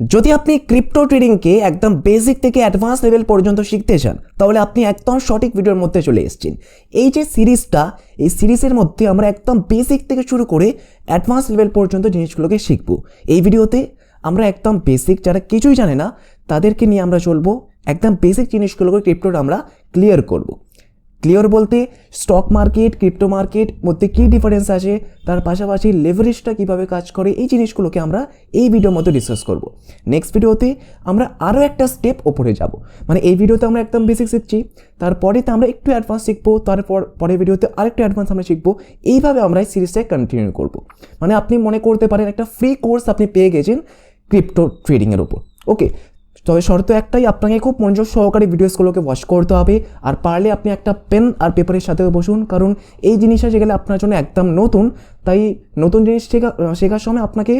যদি আপনি ক্রিপ্টো ট্রেডিংকে একদম বেসিক থেকে অ্যাডভান্স লেভেল পর্যন্ত শিখতে চান, তাহলে আপনি একদম সঠিক ভিডিওর মধ্যে চলে এসেছেন। এই যে সিরিজটা, এই সিরিজের মধ্যে আমরা একদম বেসিক থেকে শুরু করে অ্যাডভান্স লেভেল পর্যন্ত জিনিসগুলোকে শিখব। এই ভিডিওতে আমরা একদম বেসিক যারা কিছুই জানে না, তাদেরকে নিয়ে আমরা চলবো। একদম বেসিক জিনিসগুলোকে ক্রিপ্টোর আমরা ক্লিয়ার করব। ক্লিয়ার বলতে স্টক মার্কেট ক্রিপ্টো মার্কেট মধ্যে কী ডিফারেন্স আছে? তার পাশাপাশি লেভারেজটা কীভাবে কাজ করে? এই জিনিসগুলোকে আমরা এই ভিডিওর মধ্যে ডিসকাস করব। নেক্সট ভিডিওতে আমরা আরও একটা স্টেপ ওপরে যাব। মানে এই ভিডিওতে আমরা একদম বেসিক শিখছি। তারপরেতে আমরা একটু অ্যাডভান্স শিখব। তারপর পরের ভিডিওতে আরেকটু অ্যাডভান্স আমরা শিখব। এইভাবে আমরা এই সিরিজটাকে কন্টিনিউ করব। মানে আপনি মনে করতে পারেন একটা ফ্রি কোর্স আপনি পেয়ে গেছেন ক্রিপ্টো ট্রেডিংয়ের উপর। ওকে তবে শর্ত একটাই, আপনাকে খুব মনোযোগ সহকারে ভিডিওসগুলোকে ওয়াচ করতে হবে। আর পারলে আপনি একটা পেন আর পেপারের সাথেও বসুন, কারণ এই জিনিসটা যেগুলো আপনার জন্য একদম নতুন। তাই নতুন জিনিস শেখা, শেখার সময় আপনাকে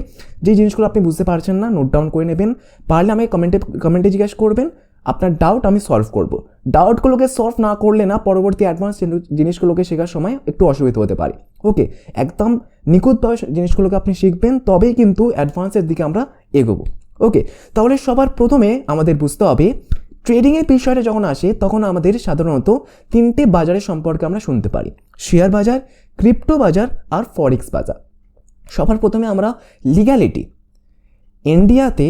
যে জিনিসগুলো আপনি বুঝতে পারছেন না নোট ডাউন করে নেবেন। পারলে আমাকে কমেন্টে কমেন্টে জিজ্ঞেস করবেন, আপনার ডাউট আমি সলভ করব। ডাউটগুলোকে সলভ না করলে না, পরবর্তী অ্যাডভান্স জিনিসগুলোকে শেখার সময় একটু অসুবিধা হতে পারে। ওকে একদম নিখুঁতভাবে জিনিসগুলোকে আপনি শিখবেন, তবেই কিন্তু অ্যাডভান্সের দিকে আমরা এগোবো। ওকে তাহলে সবার প্রথমে আমাদের বুঝতে হবে ট্রেডিংয়ের বিষয়টা যখন আসে, তখন আমাদের সাধারণত তিনটে বাজারের সম্পর্কে আমরা শুনতে পারি। শেয়ার বাজার ক্রিপ্টো বাজার আর ফরেক্স বাজার। সবার প্রথমে আমরা লিগ্যালিটি ইন্ডিয়াতে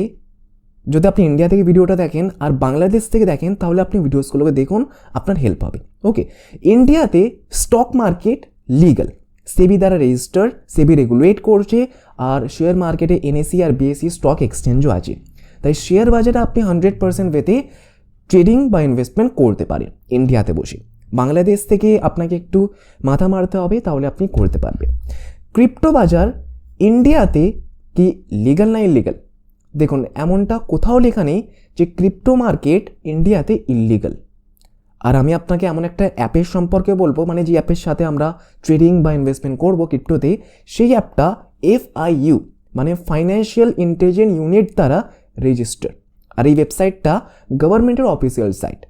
যদি আপনি ইন্ডিয়া থেকে ভিডিওটা দেখেন আর বাংলাদেশ থেকে দেখেন, তাহলে আপনি ভিডিওসগুলোকে দেখুন, আপনার হেল্প হবে। ওকে ইন্ডিয়াতে স্টক মার্কেট লিগাল সেবি দ্বারা রেজিস্টার সেবি রেগুলেট করছে আর শেয়ার মার্কেটে এনএসি আর বিএসসি স্টক এক্সচেঞ্জও আছে। তাই শেয়ার বাজারে আপনি হান্ড্রেড পার্সেন্ট ওয়েতে ট্রেডিং বা ইনভেস্টমেন্ট করতে পারেন ইন্ডিয়াতে বসে। বাংলাদেশ থেকে আপনাকে একটু মাথা মারতে হবে, তাহলে আপনি করতে পারবেন। ক্রিপ্টো বাজার ইন্ডিয়াতে কি লিগাল না ইলিগাল দেখুন, এমনটা কোথাও লেখা নেই যে ক্রিপ্টো মার্কেট ইন্ডিয়াতে ইলিগাল আর আমি আপনাকে এমন একটা অ্যাপের সম্পর্কে বলব মানে যে অ্যাপের সাথে আমরা ট্রেডিং বা ইনভেস্টমেন্ট করব ক্রিপ্টোতে সেই অ্যাপটা এফআইইউ মানে ফাইন্যান্সিয়াল ইন্টেলিজেন্ট ইউনিট দ্বারা রেজিস্টার আর এই ওয়েবসাইটটা গভর্নমেন্টের অফিসিয়াল সাইট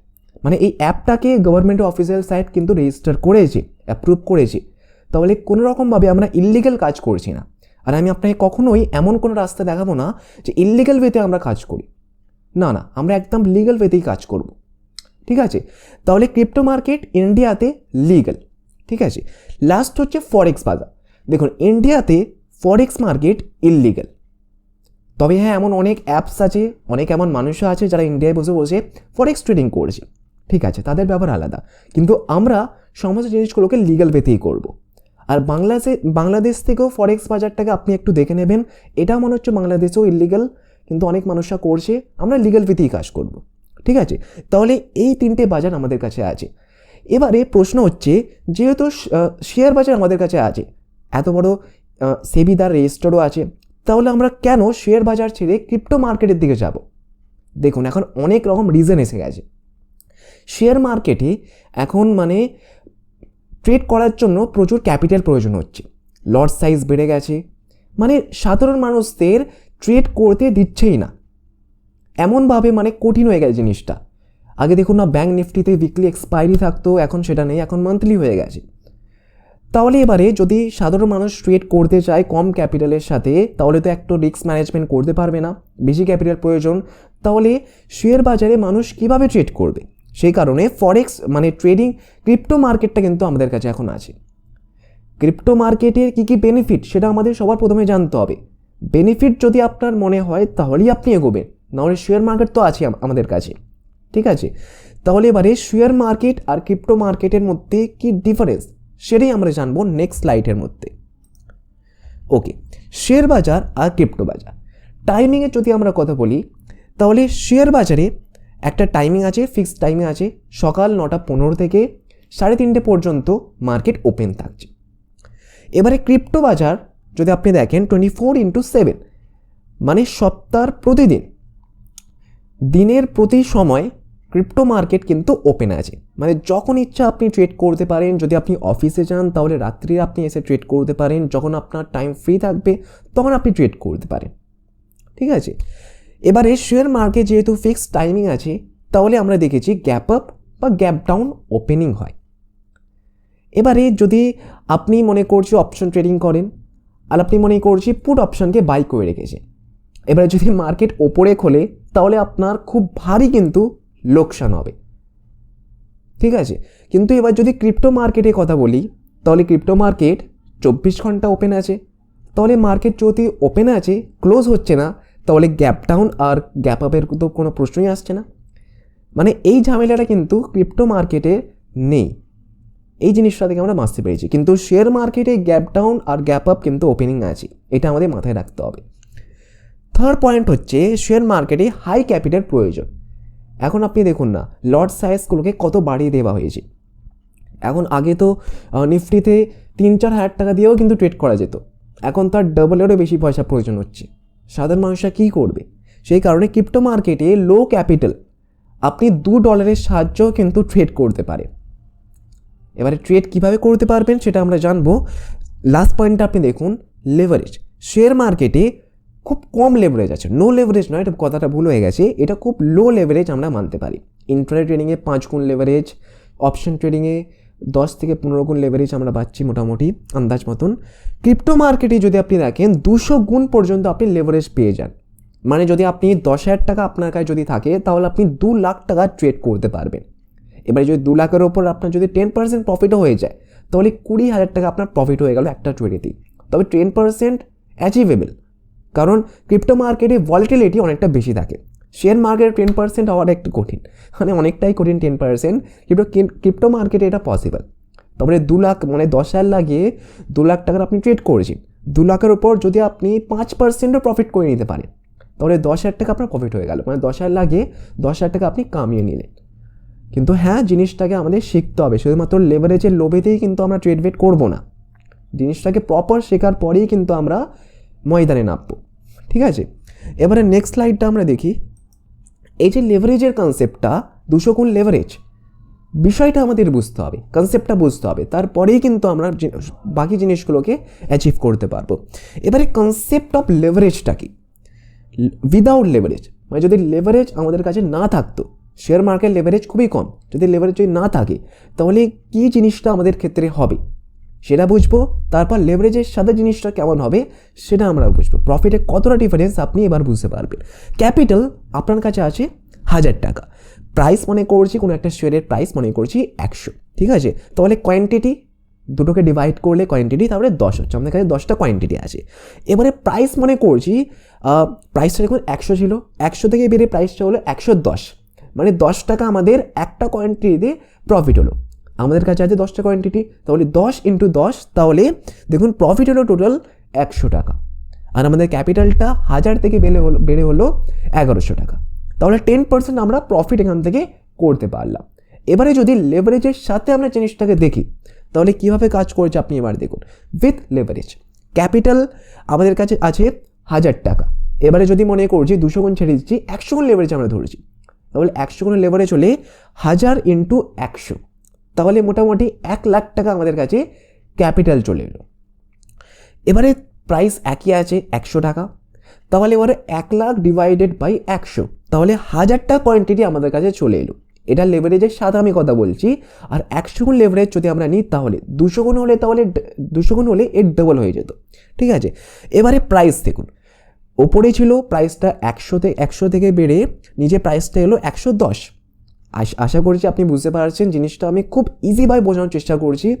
মানে এই অ্যাপটাকে গভর্নমেন্টের অফিসিয়াল সাইট কিন্তু রেজিস্টার করেছে অ্যাপ্রুভ করেছে। তাহলে কোনো রকমভাবে আমরা ইল্লিগাল কাজ করছি না। আর আমি আপনাকে কখনোই এমন কোনো রাস্তা দেখাবো না যে ইল্লিগাল ওয়েতে আমরা কাজ করি। না না, আমরা একদম লিগাল ওয়েতেই কাজ করব। ঠিক আছে? তাহলে ক্রিপ্টো মার্কেট ইন্ডিয়াতে লিগাল ঠিক আছে? লাস্ট হচ্ছে ফরেক্স বাজার। দেখুন ইন্ডিয়াতে ফরেক্স মার্কেট ইললিগাল তবে হ্যাঁ এমন অনেক অ্যাপস আছে, অনেক এমন মানুষও আছে যারা ইন্ডিয়ায় বসে বসে ফরেক্স ট্রেডিং করছে। ঠিক আছে, তাদের ব্যাপার আলাদা। কিন্তু আমরা সমস্ত জিনিসগুলোকে লিগাল ওয়েতেই করব। আর বাংলাদেশে, বাংলাদেশ থেকেও ফরেক্স বাজারটাকে আপনি একটু দেখে নেবেন। এটা মনে হচ্ছে বাংলাদেশেও ইলিগাল কিন্তু অনেক মানুষরা করছে। আমরা লিগাল ওয়েতেই কাজ করব। ঠিক আছে, তাহলে এই তিনটে বাজার আমাদের কাছে আছে। এবারে প্রশ্ন হচ্ছে, যেহেতু শেয়ার বাজার আমাদের কাছে আছে, এত বড় সেবিদার রেজিস্টারও আছে। তাহলে আমরা কেন শেয়ার বাজার ছেড়ে ক্রিপ্টো মার্কেটের দিকে যাব? দেখুন, এখন অনেক রকম রিজন এসে গেছে। শেয়ার মার্কেটে এখন মানে ট্রেড করার জন্য প্রচুর ক্যাপিটাল প্রয়োজন হচ্ছে। লট সাইজ বেড়ে গেছে। মানে সাধারণ মানুষদের ট্রেড করতে দিচ্ছেই না। এমনভাবে মানে কঠিন হয়ে গেছে জিনিসটা। আগে দেখুন না ব্যাঙ্ক নিফটিতে উইকলি এক্সপায়ারি থাকতো, এখন সেটা নেই, এখন মান্থলি হয়ে গেছে। তাহলে এবারে যদি সাধারণ মানুষ ট্রেড করতে চায় কম ক্যাপিটালের সাথে, তাহলে তো একটু রিস্ক ম্যানেজমেন্ট করতে পারবে না। বেশি ক্যাপিটাল প্রয়োজন। তাহলে শেয়ার বাজারে মানুষ কীভাবে ট্রেড করবে? সেই কারণে ফরেক্স মানে ট্রেডিং ক্রিপ্টো মার্কেটটা কিন্তু আমাদের কাছে এখন আছে। ক্রিপ্টো মার্কেটের কী কী বেনিফিট সেটা আমাদের সবার প্রথমে জানতে হবে। বেনিফিট যদি আপনার মনে হয়, তাহলেই আপনি এগোবেন। নাহলে শেয়ার মার্কেট তো আছে আমাদের কাছে। ঠিক আছে? তাহলে এবারে শেয়ার মার্কেট আর ক্রিপ্টো মার্কেটের মধ্যে কি ডিফারেন্স সেটাই আমরা জানব নেক্সট স্লাইডের মধ্যে। ওকে শেয়ার বাজার আর ক্রিপ্টো বাজার। টাইমিংয়ে যদি আমরা কথা বলি, তাহলে শেয়ার বাজারে একটা টাইমিং আছে ফিক্সড টাইমিং আছে, সকাল নটা পনেরো থেকে সাড়ে তিনটে পর্যন্ত মার্কেট ওপেন থাকছে। এবারে ক্রিপ্টো বাজার যদি আপনি দেখেন টোয়েন্টি ফোর ইন্টু সেভেন মানে সপ্তাহ প্রতিদিন, দিনের প্রতি সময় ক্রিপ্টো মার্কেট কিন্তু ওপেন আছে। মানে যখন ইচ্ছা আপনি ট্রেড করতে পারেন, যদি আপনি অফিসে যান, তাহলে রাত্রি আপনি এসে ট্রেড করতে পারেন। যখন আপনার টাইম ফ্রি থাকবে, তখন আপনি ট্রেড করতে পারেন। ঠিক আছে? এবারে শেয়ার মার্কেট যেহেতু ফিক্সড টাইমিং আছে, তাহলে আমরা দেখেছি গ্যাপ আপ বা গ্যাপ ডাউন ওপেনিং হয়। এবারে যদি আপনি মনে করছি অপশন ট্রেডিং করেন, আর আপনি মনে করছি পুট অপশনকে বাই করে রেখেছে এবারে যদি মার্কেট ওপরে খোলে, তাহলে আপনার খুব ভারী কিন্তু লোকসান হবে। ঠিক আছে? কিন্তু এবার যদি ক্রিপ্টো মার্কেটের কথা বলি, তাহলে ক্রিপ্টো মার্কেট চব্বিশ ঘণ্টা ওপেন আছে। তাহলে মার্কেট যদি ওপেন আছে ক্লোজ হচ্ছে না, তাহলে গ্যাপ ডাউন আর গ্যাপ আপের তো কোনো প্রশ্নই আসছে না। মানে এই ঝামেলাটা কিন্তু ক্রিপ্টো মার্কেটে নেই। এই জিনিসটা থেকে আমরা বাঁচতে পেরেছি। কিন্তু শেয়ার মার্কেটে গ্যাপ ডাউন আর গ্যাপ আপ কিন্তু ওপেনিং আছে। এটা আমাদের মাথায় রাখতে হবে। থার্ড পয়েন্ট হচ্ছে শেয়ার মার্কেটে হাই ক্যাপিটাল প্রয়োজন। এখন আপনি দেখুন না লট সাইজগুলোকে কত বাড়িয়ে দেওয়া হয়েছে। এখন আগে তো নিফটিতে তিন চার হাজার টাকা দিয়েও কিন্তু ট্রেড করা যেত। এখন তার ডবলেরও বেশি পয়সা প্রয়োজন হচ্ছে। সাধারণ মানুষরা কী করবে? সেই কারণে ক্রিপ্টো মার্কেটে লো ক্যাপিটাল আপনি দু ডলারের সাহায্যেও কিন্তু ট্রেড করতে পারে। এবারে ট্রেড কীভাবে করতে পারবেন সেটা আমরা জানব। লাস্ট পয়েন্টটা আপনি দেখুন লেভারেজ শেয়ার মার্কেটে খুব কম লেভারেজ আছে। নো লেভারেজ নয়, এটা কথাটা ভুল হয়ে গেছে। এটা খুব লো লেভারেজ আমরা মানতে পারি। ইন্টারনেট ট্রেডিংয়ে পাঁচ গুণ লেভারেজ অপশন ট্রেডিংয়ে দশ থেকে পনেরো গুণ লেভারেজ আমরা পাচ্ছি মোটামুটি, আন্দাজ মতন। ক্রিপ্টো মার্কেটে যদি আপনি দেখেন, দুশো গুণ পর্যন্ত আপনি লেভারেজ পেয়ে যান। মানে যদি আপনি দশ হাজার টাকা আপনার কাছে যদি থাকে, তাহলে আপনি দু লাখ টাকা ট্রেড করতে পারবেন। এবারে যদি দু লাখের ওপর আপনার যদি টেন পার্সেন্ট প্রফিটও হয়ে যায়, তাহলে কুড়ি হাজার টাকা আপনার প্রফিট হয়ে গেল একটা ট্রেডেতেই তবে টেন পার্সেন্ট অ্যাচিভেবল কারণ ক্রিপ্টো মার্কেটে ভলিটিলিটি অনেকটা বেশি থাকে। শেয়ার মার্কেট টেন পার্সেন্ট হওয়াটা একটু কঠিন। মানে অনেকটাই কঠিন টেন পার্সেন্ট কিন্তু ক্রিপ্টো মার্কেটে এটা পসিবল তারপরে দু লাখ মানে দশ হাজার লাগিয়ে দু লাখ টাকার আপনি ট্রেড করেছেন। দু লাখের ওপর যদি আপনি পাঁচ পার্সেন্টও প্রফিট করে নিতে পারেন, তাহলে দশ হাজার টাকা আপনার প্রফিট হয়ে গেল। মানে দশ হাজার লাগিয়ে দশ হাজার টাকা আপনি কামিয়ে নিলেন। কিন্তু হ্যাঁ জিনিসটাকে আমাদের শিখতে হবে। শুধুমাত্র লেভারেজের লোভেতেই কিন্তু আমরা ট্রেড বেট করব না। জিনিসটাকে প্রপার শেখার পরেই কিন্তু আমরা ময়দানে নামবো। ঠিক আছে? এবারে নেক্সট স্লাইডটা আমরা দেখি। এই যে লেভারেজের কনসেপ্টটা দুশো গুণ লেভারেজ বিষয়টা আমাদের বুঝতে হবে কনসেপ্টটা বুঝতে হবে। তারপরেই কিন্তু আমরা বাকি জিনিসগুলোকে অ্যাচিভ করতে পারব। এবারে কনসেপ্ট অফ লেভারেজটা কি? উইদাউট লেভারেজ মানে যদি লেভারেজ আমাদের কাছে না থাকতো শেয়ার মার্কেট লেভারেজ খুবই কম, যদি লেভারেজ যদি না থাকে, তাহলে কী জিনিসটা আমাদের ক্ষেত্রে হবে? সেটা বুঝব, তারপর লেভারেজের সাথে জিনিসটা কেমন হবে সেটা আমরা বুঝব। প্রফিটে কতটা ডিফারেন্স আপনি এবার বুঝতে পারবেন। ক্যাপিটাল আপনার কাছে আছে হাজার টাকা। প্রাইস মনে করছি কোনো একটা শেয়ারের প্রাইস মনে করছি একশো। ঠিক আছে? তাহলে কোয়ান্টিটি দুটোকে ডিভাইড করলে কোয়ান্টিটি তারপরে দশ হচ্ছে। আমাদের কাছে দশটা কোয়ান্টিটি আছে। এবারে প্রাইস মনে করছি প্রাইসটা দেখুন একশো ছিল। একশো থেকে বেড়ে প্রাইসটা হলো একশো দশ। মানে দশ টাকা আমাদের একটা কোয়ান্টিটিতে প্রফিট হলো। আমাদের কাছে আছে দশটা কোয়ান্টিটি তাহলে দশ ইন্টু দশ, তাহলে দেখুন প্রফিট হলো টোটাল একশো টাকা। আর আমাদের ক্যাপিটালটা হাজার থেকে বেড়ে হলো বেড়ে হলো এগারোশো টাকা। তাহলে টেন পার্সেন্ট আমরা প্রফিট এখান থেকে করতে পারলাম। এবারে যদি লেভারেজের সাথে আমরা জিনিসটাকে দেখি, তাহলে কীভাবে কাজ করছে আপনি এবার দেখুন। উইথ লেভারেজ ক্যাপিটাল আমাদের কাছে আছে হাজার টাকা। এবারে যদি মনে করছি দুশো গুণ ছেড়ে দিচ্ছি, একশো গুণ লেভারেজ আমরা ধরেছি। তাহলে একশো গুণ লেভারেজ হলে হাজার ইন্টু একশো। তাহলে মোটামুটি এক লাখ টাকা আমাদের কাছে ক্যাপিটাল চলে এলো। এবারে প্রাইস একই আছে একশো টাকা। তাহলে এবারে এক লাখ ডিভাইডেড বাই একশো। তাহলে হাজারটা কোয়ান্টিটি আমাদের কাছে চলে এলো। এটা লেভারেজের সাথে আমি কথা বলছি। আর একশো গুণ লেভারেজ যদি আমরা নিই তাহলে দুশো গুণ হলে তাহলে দুশো গুণ হলে এর ডবল হয়ে যেত। ঠিক আছে? এবারে প্রাইস দেখুন। ওপরে ছিল প্রাইসটা একশোতে, একশো থেকে বেড়ে নিজে প্রাইসটা এলো একশো দশ। আশ- করছি আপনি বুঝতে পারছেন জিনিসটা। আমি খুব ইজিভাবে বোঝানোর চেষ্টা করছি।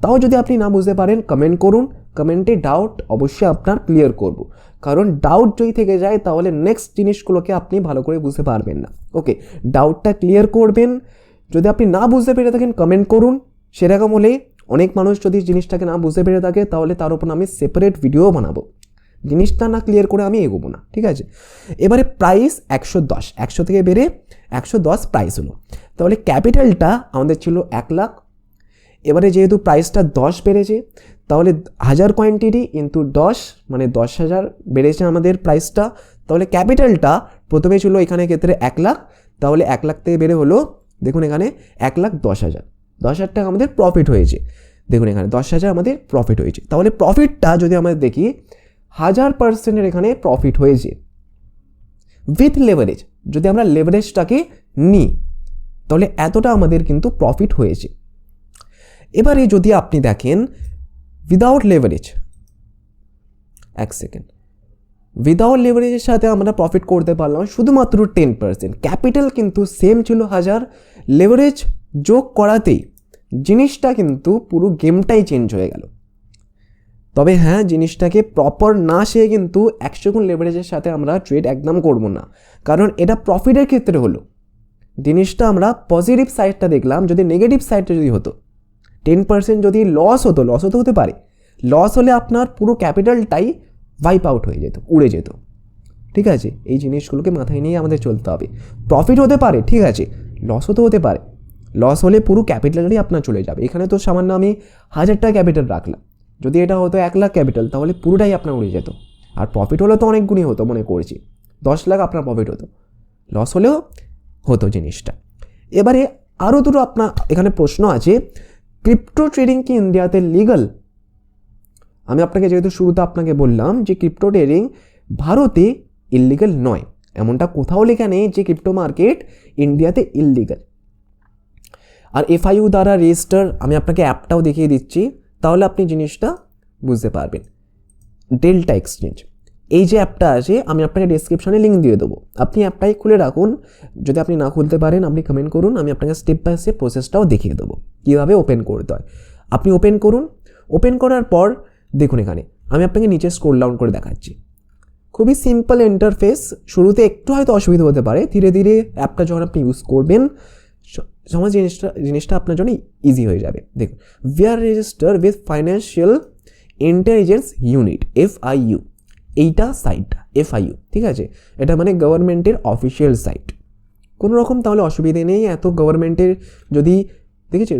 তাও যদি আপনি না বুঝতে পারেন কমেন্ট করুন। কমেন্টে ডাউট অবশ্যই আপনার ক্লিয়ার করব। কারণ ডাউট যদি থেকে যায়, তাহলে নেক্সট জিনিসগুলোকে আপনি ভালো করে বুঝতে পারবেন না। ওকে ডাউটটা ক্লিয়ার করবেন। যদি আপনি না বুঝতে পেরে থাকেন কমেন্ট করুন। সেরকম হলে অনেক মানুষ যদি জিনিসটাকে না বুঝতে পেরে থাকে, তাহলে তার উপর আমি সেপারেট ভিডিও বানাবো। জিনিসটা না ক্লিয়ার করে আমি এগোবো না, ঠিক আছে? এবারে প্রাইস একশো দশ। একশো থেকে বেড়ে একশো দশ প্রাইস হলো। তাহলে ক্যাপিটালটা আমাদের ছিল এক লাখ। এবারে যেহেতু প্রাইসটা দশ বেড়েছে, তাহলে হাজার কোয়ান্টিটি ইন্টু দশ মানে দশ হাজার বেড়েছে আমাদের প্রাইসটা তাহলে ক্যাপিটালটা প্রথমে ছিল এখানে ক্ষেত্রে এক লাখ, তাহলে এক লাখ থেকে বেড়ে হলো, দেখুন এখানে এক লাখ দশ হাজার। দশ হাজার টাকা আমাদের প্রফিট হয়েছে। দেখুন এখানে দশ হাজার আমাদের প্রফিট হয়েছে। তাহলে প্রফিটটা যদি আমরা দেখি, হাজার পার্সেন্টের এখানে প্রফিট হয়েছে। উইথ লেভারেজ যদি আমরা লেভারেজটাকে নিই, তাহলে এতটা আমাদের কিন্তু প্রফিট হয়েছে। এবারে যদি আপনি দেখেন উইদাউট লেভারেজ এক সেকেন্ড উইদাউট লেভারেজের সাথে আমরা প্রফিট করতে পারলাম শুধুমাত্র টেন পার্সেন্ট ক্যাপিটাল কিন্তু সেম ছিল হাজার। লেভারেজ যোগ করাতেই জিনিসটা কিন্তু পুরো গেমটাই চেঞ্জ হয়ে গেল। তবে হ্যাঁ জিনিসটাকে প্রপার না সে কিন্তু একশো গুণ লেভারেজের সাথে আমরা ট্রেড একদম করব না। কারণ এটা প্রফিটের ক্ষেত্রে হলো। জিনিসটা আমরা পজিটিভ সাইডটা দেখলাম, যদি নেগেটিভ সাইডটা যদি হতো টেন পার্সেন্ট যদি লস হতো লস হতে হতে পারে। লস হলে আপনার পুরো ক্যাপিটালটাই ওয়াইপ আউট হয়ে যেত, উড়ে যেত। ঠিক আছে? এই জিনিসগুলোকে মাথায় নিয়ে আমাদের চলতে হবে। প্রফিট হতে পারে, ঠিক আছে। লসও তো হতে পারে। লস হলে পুরো ক্যাপিটালই আপনার চলে যাবে। এখানে তো সামান্য আমি হাজার টাকা ক্যাপিটাল রাখলাম। যদি এটা হতো এক লাখ ক্যাপিটাল তাহলে পুরোটাই আপনার উড়ে যেত। আর প্রফিট হলে তো অনেকগুণই হতো, মনে করছি। দশ লাখ আপনার প্রফিট হতো। লস হলেও হতো জিনিসটা। এবারে আরও দুটো আপনার এখানে প্রশ্ন আছে ক্রিপ্টো ট্রেডিং কি ইন্ডিয়াতে লিগাল আমি আপনাকে যেহেতু শুরুতে আপনাকে বললাম যে ক্রিপ্টো ট্রেডিং ভারতে ইললিগাল নয়। এমনটা কোথাও লেখা নেই যে ক্রিপ্টো মার্কেট ইন্ডিয়াতে ইললিগাল আর এফআইইউ দ্বারা রেজিস্টার আমি আপনাকে অ্যাপটাও দেখিয়ে দিচ্ছি। তাহলে আপনি জিনিসটা বুঝতে পারবেন। Delta exchange. এই যে অ্যাপটা আছে, আমি আপনাকে ডিসক্রিপশনে লিঙ্ক দিয়ে দেবো। আপনি অ্যাপটাই খুলে রাখুন। যদি আপনি না খুলতে পারেন, আপনি কমেন্ট করুন। আমি আপনাকে স্টেপ বাই স্টেপ প্রসেসটাও দেখিয়ে দেবো, কীভাবে ওপেন করতে হয়। আপনি ওপেন করুন। ওপেন করার পর দেখুন এখানে, আমি আপনাকে নিচে স্ক্রোল ডাউন করে দেখাচ্ছি। খুবই সিম্পল ইন্টারফেস শুরুতে একটু হয়তো অসুবিধা হতে পারে। ধীরে ধীরে অ্যাপটা যখন আপনি ইউজ করবেন সমাজ জিনিসটা জিনিসটা আপনার জন্য ইজি হয়ে যাবে। দেখুন we are register with financial intelligence unit F I U এইটা সাইটটা এফ আই ইউ ঠিক আছে? এটা মানে গভর্নমেন্টের অফিসিয়াল সাইট কোনো রকম তাহলে অসুবিধে নেই, এত গভর্নমেন্টের যদি দেখেছি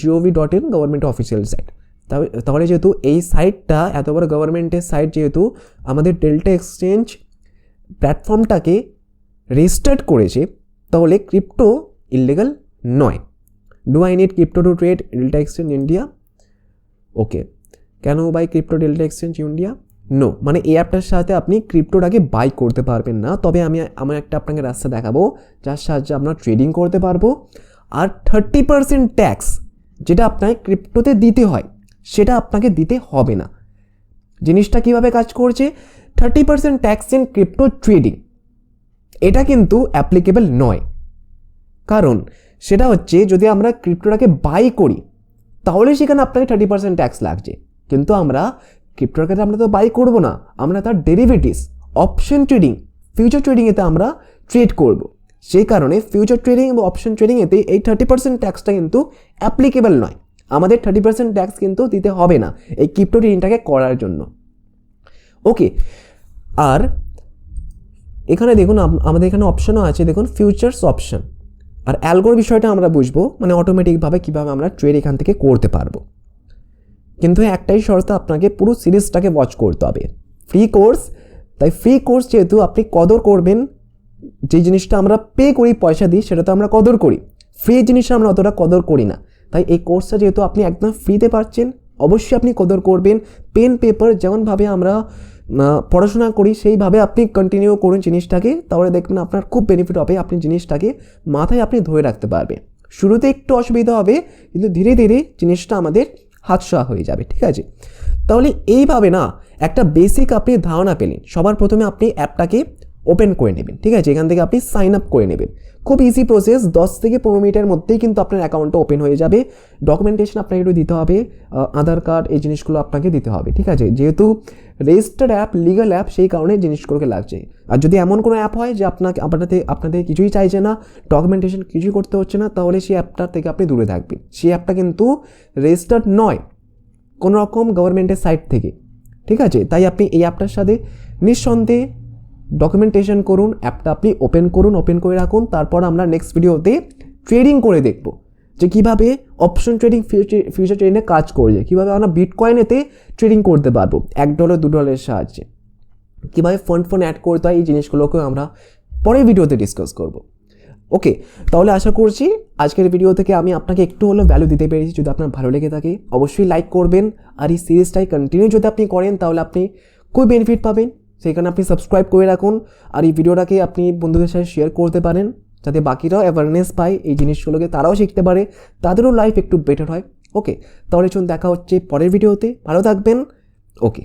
GOV dot in government official site তাহলে যেহেতু এই সাইটটা এত বড় গভর্নমেন্টের সাইট যেহেতু আমাদের ডেল্টা এক্সচেঞ্জ প্ল্যাটফর্মটাকে রেজিস্টার্ড করেছে, তাহলে ক্রিপ্টো ইলিগাল নয়। Do I need crypto to trade Delta exchange India okay can buy crypto Delta exchange India no মানে এই অ্যাপটার সাথে আপনি ক্রিপ্টোটাকে বাই করতে পারবেন না। তবে আমি আমার একটা আপনাকে রাস্তা দেখাবো, যার সাহায্যে আপনার ট্রেডিং করতে পারব। আর থার্টি পার্সেন্ট ট্যাক্স যেটা আপনাকে ক্রিপ্টোতে দিতে হয়, সেটা আপনাকে দিতে হবে না। জিনিসটা কীভাবে কাজ করছে? Thirty percent tax in crypto trading এটা কিন্তু অ্যাপ্লিকেবল নয়। কারণ সেটা হচ্ছে যদি আমরা ক্রিপ্টোটাকে বাই করি, তাহলে সেখানে আপনাকে থার্টি পার্সেন্ট ট্যাক্স লাগছে। কিন্তু আমরা ক্রিপ্টোর ক্ষেত্রে আমরা তো বাই করব না, আমরা তার ডেরিভেটিভস অপশন ট্রেডিং ফিউচার ট্রেডিংয়েতে আমরা ট্রেড করব। সেই কারণে ফিউচার ট্রেডিং এবং অপশন ট্রেডিংয়েতে এই থার্টি পার্সেন্ট ট্যাক্সটা কিন্তু অ্যাপ্লিকেবল নয়। আমাদের থার্টি পার্সেন্ট ট্যাক্স কিন্তু দিতে হবে না এই ক্রিপ্টো ট্রেডিংটাকে করার জন্য। ওকে আর এখানে দেখুন আমাদের এখানে অপশনও আছে, দেখুন ফিউচার্স অপশন আর অ্যালগোর বিষয়টা আমরা বুঝব মানে অটোমেটিকভাবে কীভাবে আমরা ট্রেড এখান থেকে করতে পারব। কিন্তু একটাই শর্ত, আপনাকে পুরো সিরিজটাকে ওয়াচ করতে হবে। ফ্রি কোর্স তাই ফ্রি কোর্স যেহেতু আপনি কদর করবেন, যে জিনিসটা আমরা পে করি, পয়সা দিই, সেটা তো আমরা কদর করি। ফ্রি জিনিসটা আমরা অতটা কদর করি না। তাই এই কোর্সটা যেহেতু আপনি একদম ফ্রিতে পাচ্ছেন অবশ্যই আপনি কদর করবেন। পেন পেপার যেমনভাবে আমরা পড়াশোনা করি, সেইভাবে আপনি কন্টিনিউ করুন জিনিসটাকে, তাহলে দেখবেন আপনার খুব বেনিফিট হবে আপনি জিনিসটাকে মাথায় আপনি ধরে রাখতে পারবেন। শুরুতে একটু অসুবিধা হবে, কিন্তু ধীরে ধীরে জিনিসটা আমাদের হাতশোয়া হয়ে যাবে, ঠিক আছে? তাহলে এইভাবে না, একটা বেসিক আপনি ধারণা পেলেন। সবার প্রথমে আপনি অ্যাপটাকে ওপেন করে নেবেন, ঠিক আছে? এখান থেকে আপনি সাইন আপ করে নেবেন। খুব ইজি প্রসেস দশ থেকে পনেরো মিনিটের মধ্যেই কিন্তু আপনার অ্যাকাউন্টটা ওপেন হয়ে যাবে। ডকুমেন্টেশন আপনাকে একটু দিতে হবে আধার কার্ড এই জিনিসগুলো আপনাকে দিতে হবে, ঠিক আছে? যেহেতু রেজিস্টার্ড অ্যাপ লিগাল অ্যাপ সেই কারণে জিনিসগুলোকে লাগছে। আর যদি এমন কোনো অ্যাপ হয় যে আপনাকে, আপনাদের আপনাদের কিছুই চাইছে না ডকুমেন্টেশন কিছুই করতে হচ্ছে না, তাহলে সেই অ্যাপটার থেকে আপনি দূরে থাকবেন। সেই অ্যাপটা কিন্তু রেজিস্টার্ড নয়, কোনো রকম গভর্নমেন্টের সাইট থেকে, ঠিক আছে? তাই আপনি এই অ্যাপটার সাথে নিঃসন্দেহে ডকুমেন্টেশন করুন অ্যাপটা আপনি ওপেন করুন ওপেন করে রাখুন, তারপর আমরা নেক্সট ভিডিওতে ট্রেডিং করে দেখব যে কীভাবে অপশন ট্রেডিং ফিউচার ট্রেডিংয়ে কাজ করছে, কীভাবে আমরা বিটকয়েনেতে ট্রেডিং করতে পারব, এক ডলার দু ডলারের সাহায্যে। কীভাবে ফন্ড ফোন অ্যাড করতে হয়, এই জিনিসগুলোকেও আমরা পরের ভিডিওতে ডিসকাস করব। ওকে তাহলে আশা করছি আজকের ভিডিও থেকে আমি আপনাকে একটু হলেও ভ্যালু দিতে পেরেছি, যদি আপনার ভালো লেগে থাকে, অবশ্যই লাইক করবেন, আর এই সিরিজটাই কন্টিনিউ যদি আপনি করেন, তাহলে আপনি খুব বেনিফিট পাবেন। সেখানে আপনি সাবস্ক্রাইব করে রাখুন আর এই ভিডিওটাকে আপনি বন্ধুদের সাথে শেয়ার করতে পারেন যাতে বাকিরাও অ্যাওয়ারনেস পায় এই জিনিসগুলোকে, তারাও শিখতে পারে, তাদেরও লাইফ একটু বেটার হয়। ওকে তাহলে চলুন দেখা হচ্ছে পরের ভিডিওতে। ভালো থাকবেন। ওকে